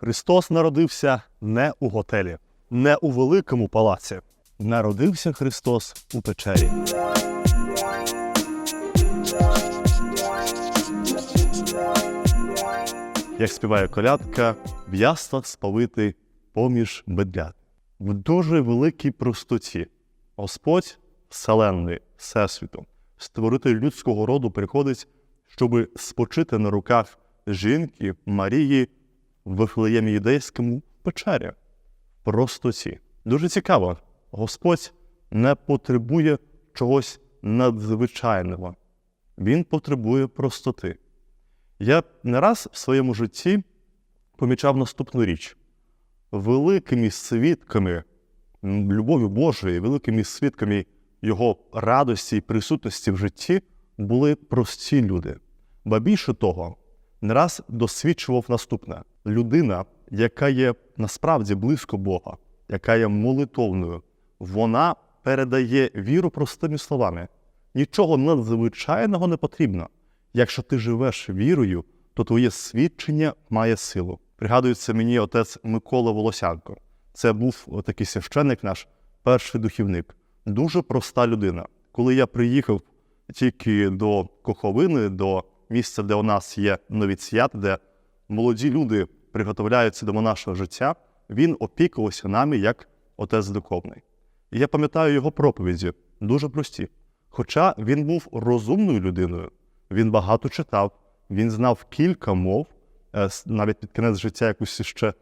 Христос народився не у готелі, не у великому палаці. Народився Христос у печері. Як співає колядка, в яслах спалити поміж бедлят. В дуже великій простоті Господь вселенної, Всесвіту, створитель людського роду приходить, щоби спочити на руках жінки Марії в юдейському печері. Простоті. Дуже цікаво, Господь не потребує чогось надзвичайного. Він потребує простоти. Я не раз в своєму житті помічав наступну річ: великими свідками любові Божої, великими свідками Його радості і присутності в житті були прості люди. Ба більше того, не раз досвідчував наступне: людина, яка є насправді близько Бога, яка є молитовною, вона передає віру простими словами. Нічого надзвичайного не потрібно. Якщо ти живеш вірою, то твоє свідчення має силу. Пригадується мені отець Микола Волосянко. Це був такий священник наш, перший духівник. Дуже проста людина. Коли я приїхав тільки до Коховини, до місця, де у нас є новіціят, де молоді люди приготовляються до монашого життя, він опікувався нами як отець духовний. І я пам'ятаю його проповіді, дуже прості. Хоча він був розумною людиною, він багато читав, він знав кілька мов, е, навіть під кінець життя якусь ще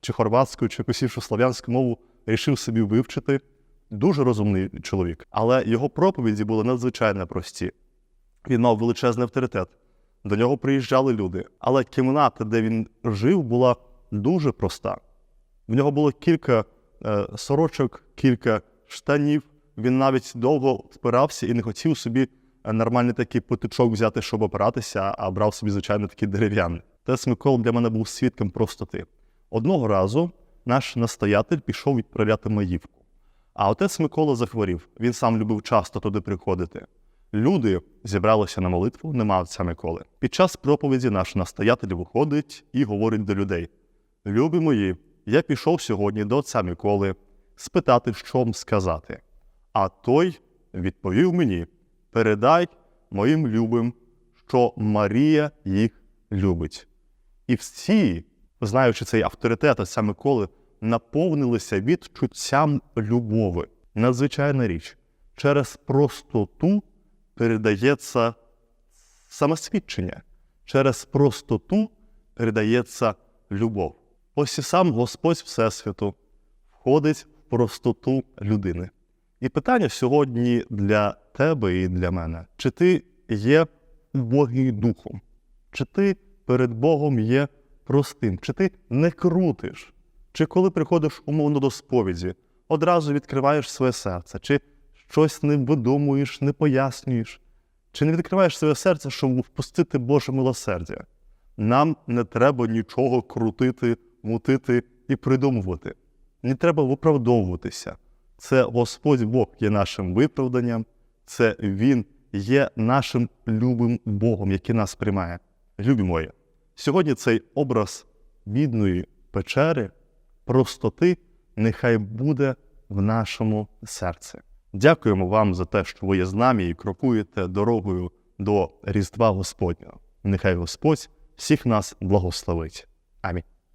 чи хорватську, чи якусь іншу слов'янську мову рішив собі вивчити. Дуже розумний чоловік. Але його проповіді були надзвичайно прості. Він мав величезний авторитет. До нього приїжджали люди. Але кімната, де він жив, була дуже проста. В нього було кілька е, сорочок, кілька штанів. Він навіть довго впирався і не хотів собі е, нормальний такий потичок взяти, щоб опиратися, а брав собі, звичайно, такий дерев'яний. Тес Микола для мене був свідком простоти. Одного разу наш настоятель пішов відправляти маївку. А отець Микола захворів. Він сам любив часто туди приходити. Люди зібралися на молитву, нема отця Миколи. Під час проповіді наш настоятель виходить і говорить до людей: Любі мої, я пішов сьогодні до отця Миколи спитати, що вам сказати. А той відповів мені: передай моїм любим, що Марія їх любить. І всі, знаючи цей авторитет отця Миколи, наповнилися відчуттям любови. Надзвичайна річ. Через простоту передається самосвідчення, через простоту передається любов. Ось і сам Господь Всесвіту входить в простоту людини. І питання сьогодні для тебе і для мене: чи ти є убогий духом, чи ти перед Богом є простим, чи ти не крутиш, чи коли приходиш умовно до сповіді, одразу відкриваєш своє серце, чи щось не видумуєш, не пояснюєш, чи не відкриваєш своє серце, щоб впустити Боже милосердя. Нам не треба нічого крутити, мутити і придумувати. Не треба виправдовуватися. Це Господь Бог є нашим виправданням, це Він є нашим любим Богом, який нас приймає. Любі мої, сьогодні цей образ бідної печери, простоти, нехай буде в нашому серці. Дякуємо вам за те, що ви є з нами і крокуєте дорогою до Різдва Господнього. Нехай Господь всіх нас благословить. Амінь.